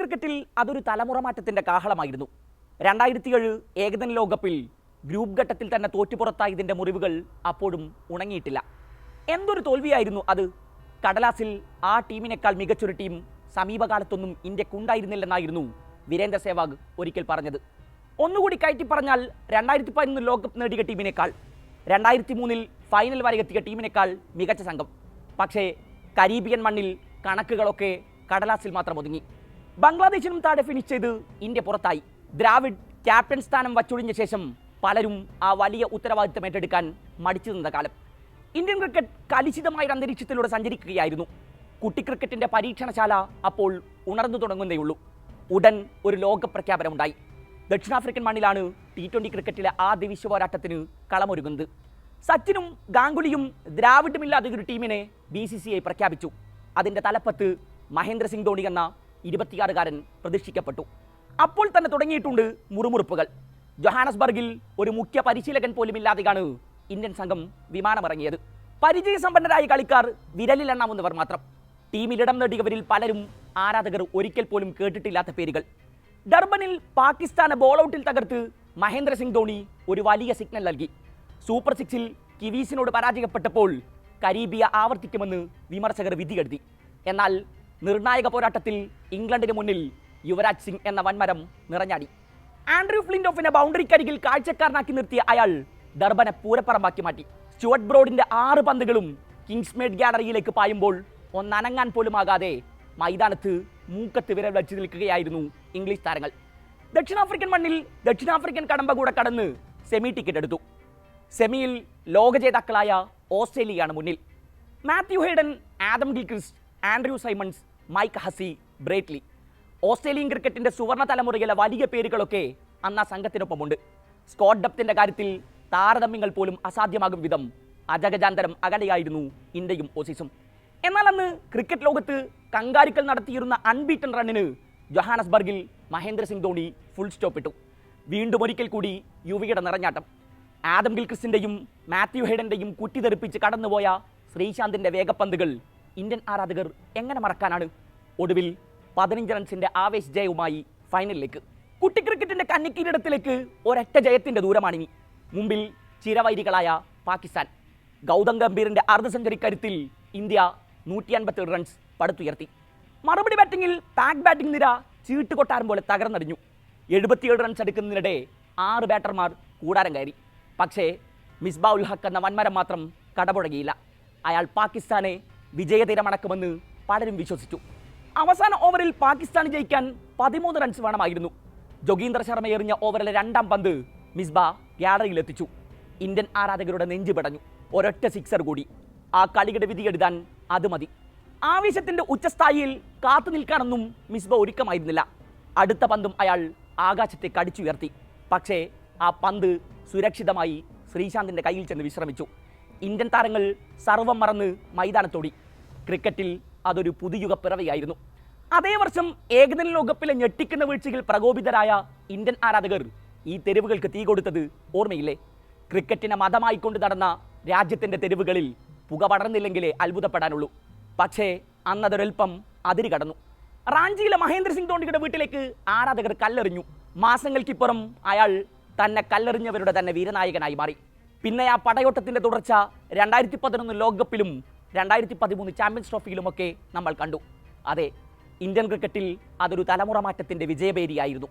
ക്രിക്കറ്റിൽ അതൊരു തലമുറ മാറ്റത്തിന്റെ കാഹളമായിരുന്നു. രണ്ടായിരത്തി ഏഴ് ഏകദിന ലോകകപ്പിൽ ഗ്രൂപ്പ് ഘട്ടത്തിൽ തന്നെ തോറ്റുപുറത്തായതിന്റെ മുറിവുകൾ അപ്പോഴും ഉണങ്ങിയിട്ടില്ല. എന്തൊരു തോൽവിയായിരുന്നു അത്? കടലാസിൽ ആ ടീമിനേക്കാൾ മികച്ചൊരു ടീം സമീപകാലത്തൊന്നും ഇന്ത്യക്കുണ്ടായിരുന്നില്ലെന്നായിരുന്നു വീരേന്ദ്ര സേവാഗ് ഒരിക്കൽ പറഞ്ഞത്. ഒന്നുകൂടി കയറ്റി പറഞ്ഞാൽ രണ്ടായിരത്തി പതിനൊന്ന് ലോകകപ്പ് നേടിയ ടീമിനേക്കാൾ രണ്ടായിരത്തി മൂന്നിൽ ഫൈനൽ വരെ എത്തിയ ടീമിനേക്കാൾ മികച്ച സംഘം. പക്ഷേ കരീബിയൻ മണ്ണിൽ കണക്കുകളൊക്കെ കടലാസിൽ മാത്രം ഒതുങ്ങി. ബംഗ്ലാദേശിനും താഴെ ഫിനിഷ് ചെയ്ത് ഇന്ത്യ പുറത്തായി. ദ്രാവിഡ് ക്യാപ്റ്റൻ സ്ഥാനം വച്ചൊഴിഞ്ഞ ശേഷം പലരും ആ വലിയ ഉത്തരവാദിത്തം ഏറ്റെടുക്കാൻ മടിച്ചു നിന്ന കാലം. ഇന്ത്യൻ ക്രിക്കറ്റ് കലുഷിതമായ അന്തരീക്ഷത്തിലൂടെ സഞ്ചരിക്കുകയായിരുന്നു. കുട്ടി ക്രിക്കറ്റിന്റെ പരീക്ഷണശാല അപ്പോൾ ഉണർന്നു തുടങ്ങുന്നേയുള്ളൂ ഉടൻ ഒരു ലോക പ്രഖ്യാപനമുണ്ടായി. ദക്ഷിണാഫ്രിക്കൻ മണ്ണിലാണ് ടി ട്വന്റി ക്രിക്കറ്റിലെ ആദ്യ വിശ്വപോരാട്ടത്തിന് കളമൊരുങ്ങുന്നത്. സച്ചിനും ഗാംഗുലിയും ദ്രാവിഡുമില്ലാതെ ഒരു ടീമിനെ ബി സി സി ഐ പ്രഖ്യാപിച്ചു. അതിന്റെ തലപ്പത്ത് മഹേന്ദ്ര സിംഗ് ധോണി എന്ന ഇരുപത്തിയാറുകാരൻ പ്രതീക്ഷിക്കപ്പെട്ടു. അപ്പോൾ തന്നെ തുടങ്ങിയിട്ടുണ്ട് മുറുമുറുപ്പുകൾ. ജൊഹാനസ്ബർഗിൽ ഒരു മുഖ്യ പരിശീലകൻ പോലും ഇല്ലാതെയാണ് ഇന്ത്യൻ സംഘം വിമാനമിറങ്ങിയത്. പരിചയസമ്പന്നരായ കളിക്കാർ വിരലിലെണ്ണാവുന്നവർ മാത്രം. ടീമിലിടം നേടിയവരിൽ പലരും ആരാധകർ ഒരിക്കൽ പോലും കേട്ടിട്ടില്ലാത്ത പേരുകൾ. ഡർബനിൽ പാകിസ്ഥാനെ ബോൾ ഔട്ടിൽ തകർത്ത് മഹേന്ദ്ര സിംഗ് ധോണി ഒരു വലിയ സിഗ്നൽ നൽകി. സൂപ്പർ സിക്സിൽ കിവീസിനോട് പരാജയപ്പെട്ടപ്പോൾ കരീബിയ ആവർത്തിക്കുമെന്ന് വിമർശകർ വിധിയെഴുതി. എന്നാൽ നിർണായക പോരാട്ടത്തിൽ ഇംഗ്ലണ്ടിന് മുന്നിൽ യുവരാജ് സിംഗ് എന്ന വൻമരം നിറഞ്ഞാടി. ആൻഡ്രൂ ഫ്ലിൻഡോഫിനെ ബൗണ്ടറിക്കരികിൽ കാഴ്ചക്കാരനാക്കി നിർത്തിയ അയാൾ ഡർബനെ പൂരപ്പറമ്പാക്കി മാറ്റി. സ്റ്റുവർട്ട് ബ്രോഡിന്റെ ആറ് പന്തുകളും കിങ്സ്മേഡ് ഗാലറിയിലേക്ക് പായുമ്പോൾ ഒന്നനങ്ങാൻ പോലും ആകാതെ മൈതാനത്ത് മൂക്കത്ത് വിരൽ വച്ചു നിൽക്കുകയായിരുന്നു ഇംഗ്ലീഷ് താരങ്ങൾ. ദക്ഷിണാഫ്രിക്കൻ മണ്ണിൽ ദക്ഷിണാഫ്രിക്കൻ കടമ്പ കൂടെ കടന്ന് സെമി ടിക്കറ്റ് എടുത്തു. സെമിയിൽ ലോക ജേതാക്കളായ ഓസ്ട്രേലിയയാണ് മുന്നിൽ. Matthew Hayden Adam Gilchrist Andrew Symonds Mike Hussey Brett Lee. Australian ക്രിക്കറ്റിന്റെ സുവർണ തലമുറയിലെ വലിയ പേരുകളൊക്കെ അന്ന് ആ സംഘത്തിനൊപ്പമുണ്ട്. സ്കോട്ട് ഡപ്തിന്റെ കാര്യത്തിൽ താരതമ്യങ്ങൾ പോലും അസാധ്യമാകും വിധം അജഗജാന്തരം അകലെയായിരുന്നു ഇന്ത്യയും ഓസീസും. എന്നാൽ അന്ന് ക്രിക്കറ്റ് ലോകത്ത് കങ്കാരിക്കൽ നടത്തിയിരുന്ന അൺബീറ്റൻ റണ്ണിന് ജൊഹാനസ്ബർഗിൽ മഹേന്ദ്ര സിംഗ് ധോണി ഫുൾ സ്റ്റോപ്പ് ഇട്ടു. വീണ്ടും ഒരിക്കൽ കൂടി യുവിയുടെ നിറഞ്ഞാട്ടം. ആദം ഗിൽക്രിസ്റ്റിന്റെയും മാത്യു ഹെഡന്റെയും കുറ്റിതെറിപ്പിച്ച് കടന്നുപോയ ശ്രീശാന്തിന്റെ വേഗപ്പന്തുകൾ ഇന്ത്യൻ ആരാധകർ എങ്ങനെ മറക്കാനാണ്? ഒടുവിൽ പതിനഞ്ച് റൺസിന്റെ ആവേശ ജയവുമായി ഫൈനലിലേക്ക്. കുട്ടി ക്രിക്കറ്റിന്റെ കന്നിക്കിരീടത്തിലേക്ക് ഒരൊറ്റ ജയത്തിന്റെ ദൂരമാണിനി. മുമ്പിൽ ചിരവൈരികളായ പാകിസ്ഥാൻ. ഗൗതം ഗംഭീറിന്റെ അർദ്ധ കരുത്തിൽ ഇന്ത്യ നൂറ്റി അൻപത്തി റൺസ് പടുത്തുയർത്തി. മറുപടി ബാറ്റിംഗിൽ പാക് ബാറ്റിംഗ് നിര ചീട്ട് കൊട്ടാരം പോലെ തകർന്നടിഞ്ഞു. എഴുപത്തിയേഴ് റൺസ് എടുക്കുന്നതിനിടെ ആറ് ബാറ്റർമാർ കൂടാരം കയറി. പക്ഷേ മിസ്ബാ ഉൽ ഹക്ക് എന്ന വൻമരം മാത്രം കടപുഴകിയില്ല. അയാൾ പാകിസ്ഥാനെ വിജയതീരമടക്കുമെന്ന് പലരും വിശ്വസിച്ചു. അവസാന ഓവറിൽ പാകിസ്ഥാൻ ജയിക്കാൻ പതിമൂന്ന് റൺസ് വേണമായിരുന്നു. ജോഗീന്ദർ ശർമ്മ എറിഞ്ഞ ഓവറിലെ രണ്ടാം പന്ത് മിസ്ബ ഗ്യാലറിയിലെത്തിച്ചു ഇന്ത്യൻ ആരാധകരുടെ നെഞ്ചു പിടഞ്ഞു. ഒരൊറ്റ സിക്സർ കൂടി. ആ കളിയുടെ വിധി എഴുതാൻ അത് മതി. ആവേശത്തിന്റെ ഉച്ചസ്ഥായിയിൽ കാത്തു നിൽക്കാനൊന്നും മിസ്ബ ഒരുക്കമായിരുന്നില്ല. അടുത്ത പന്തും അയാൾ ആകാശത്തെ കടിച്ചുയർത്തി. പക്ഷേ ആ പന്ത് സുരക്ഷിതമായി ശ്രീശാന്തിന്റെ കയ്യിൽ ചെന്ന് വിശ്രമിച്ചു. ഇന്ത്യൻ താരങ്ങൾ സർവം മറന്ന് മൈതാനത്തോടി. ക്രിക്കറ്റിൽ അതൊരു പുതുയുഗ പിറവിയായിരുന്നു അതേ വർഷം ഏകദിന ലോകകപ്പിലെ ഞെട്ടിക്കുന്ന വീഴ്ചയിൽ പ്രകോപിതരായ ഇന്ത്യൻ ആരാധകർ ഈ തെരുവുകൾക്ക് തീ കൊടുത്തത് ഓർമ്മയില്ലേ? ക്രിക്കറ്റിനെ മതമായി കൊണ്ട് നടന്ന രാജ്യത്തിന്റെ തെരുവുകളിൽ പുക പടർന്നില്ലെങ്കിലേ അത്ഭുതപ്പെടാനുള്ളൂ. പക്ഷേ അന്നതൊരൽപ്പം അതിര് കടന്നു. റാഞ്ചിയിലെ മഹേന്ദ്ര സിംഗ് ധോണിയുടെ വീട്ടിലേക്ക് ആരാധകർ കല്ലെറിഞ്ഞു. മാസങ്ങൾക്കിപ്പുറം അയാൾ തന്നെ കല്ലെറിഞ്ഞവരുടെ തന്നെ വീരനായകനായി മാറി. പിന്നെ ആ പടയോട്ടത്തിന്റെ തുടർച്ച രണ്ടായിരത്തി പതിനൊന്ന് ലോകകപ്പിലും രണ്ടായിരത്തി പതിമൂന്ന് ചാമ്പ്യൻസ് ട്രോഫിയിലുമൊക്കെ നമ്മൾ കണ്ടു. അതെ ഇന്ത്യൻ ക്രിക്കറ്റിൽ അതൊരു തലമുറ മാറ്റത്തിന്റെ വിജയപേരിയായിരുന്നു